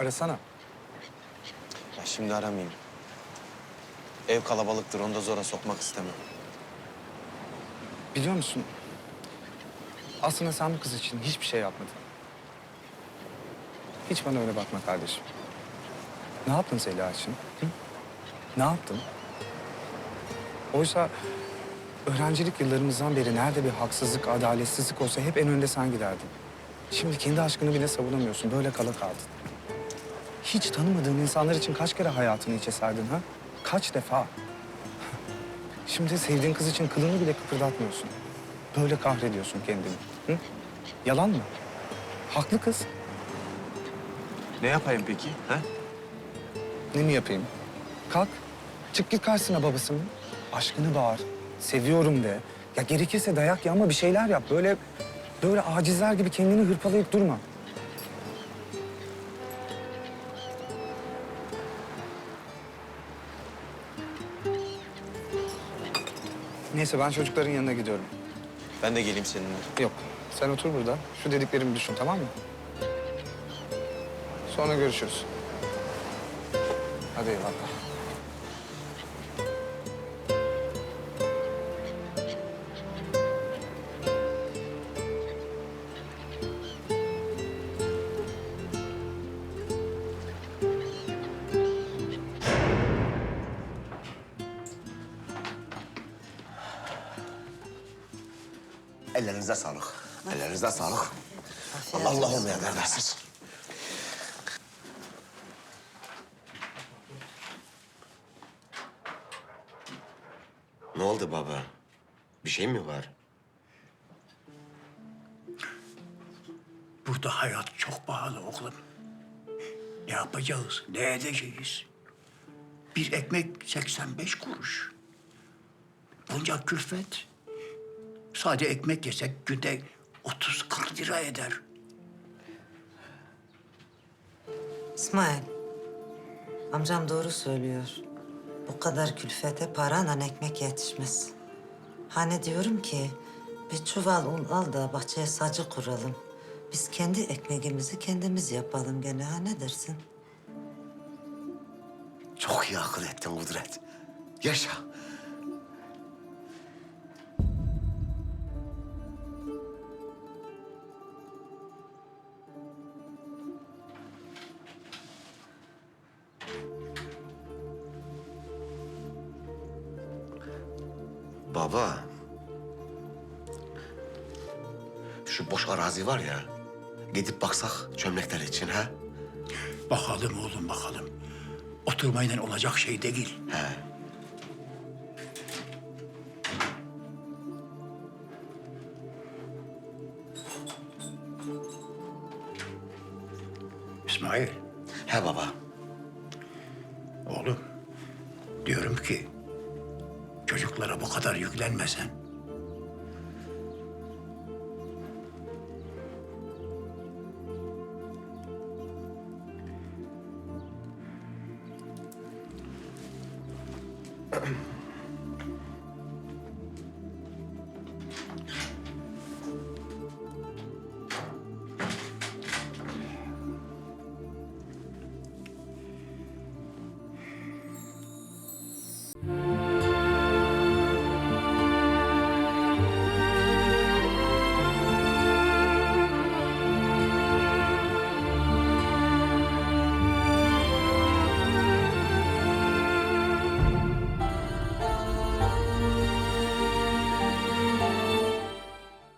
Arasana. Ya şimdi aramayayım. Ev kalabalıktır, onu da zora sokmak istemem. Biliyor musun? Aslında sen bu kız için hiçbir şey yapmadın. Hiç bana öyle bakma kardeşim. Ne yaptın Zeliha için? Hı? Ne yaptın? Oysa öğrencilik yıllarımızdan beri nerede bir haksızlık, adaletsizlik olsa hep en önde sen giderdin. Şimdi kendi aşkını bile savunamıyorsun. Böyle kala kaldın. Hiç tanımadığın insanlar için kaç kere hayatını içe serdin ha? Kaç defa? Şimdi sevdiğin kız için kılını bile kıpırdatmıyorsun. Böyle kahrediyorsun kendini. Hı? Yalan mı? Haklı kız. Ne yapayım peki? Ha? Ne mi yapayım? Kalk, çık git karşısına babasının. Aşkını bağır, seviyorum de. Ya gerekirse dayak ya ama bir şeyler yap. Böyle böyle acizler gibi kendini hırpalayıp durma. Neyse ben çocukların yanına gidiyorum. Ben de geleyim seninle. Yok, sen otur burada. Şu dediklerimi düşün, tamam mı? Sonra görüşürüz. Hadi eyvallah. Ellerinize sağlık. Ellerinize sağlık. Allah Allah olmayan versin. Ne oldu baba? Bir şey mi var? Burada hayat çok pahalı oğlum. Ne yapacağız, ne edeceğiz? Bir ekmek 85 kuruş. Bunca külfet. Sade ekmek yesek günde 30-40 lira eder. İsmail, amcam doğru söylüyor. Bu kadar külfete paranla ekmek yetişmez. Hani diyorum ki bir çuval un al da bahçeye sacı kuralım. Biz kendi ekmeğimizi kendimiz yapalım gene ha ne dersin? Çok iyi akıl ettin Kudret. Yaşa. Baba. Şu boş arazi var ya. Gidip baksak çömlekler için ha? Bakalım oğlum bakalım. Oturmayla olacak şey değil. He. İsmail, He baba. oğlum. Diyorum ki çocuklara bu kadar yüklenmesen.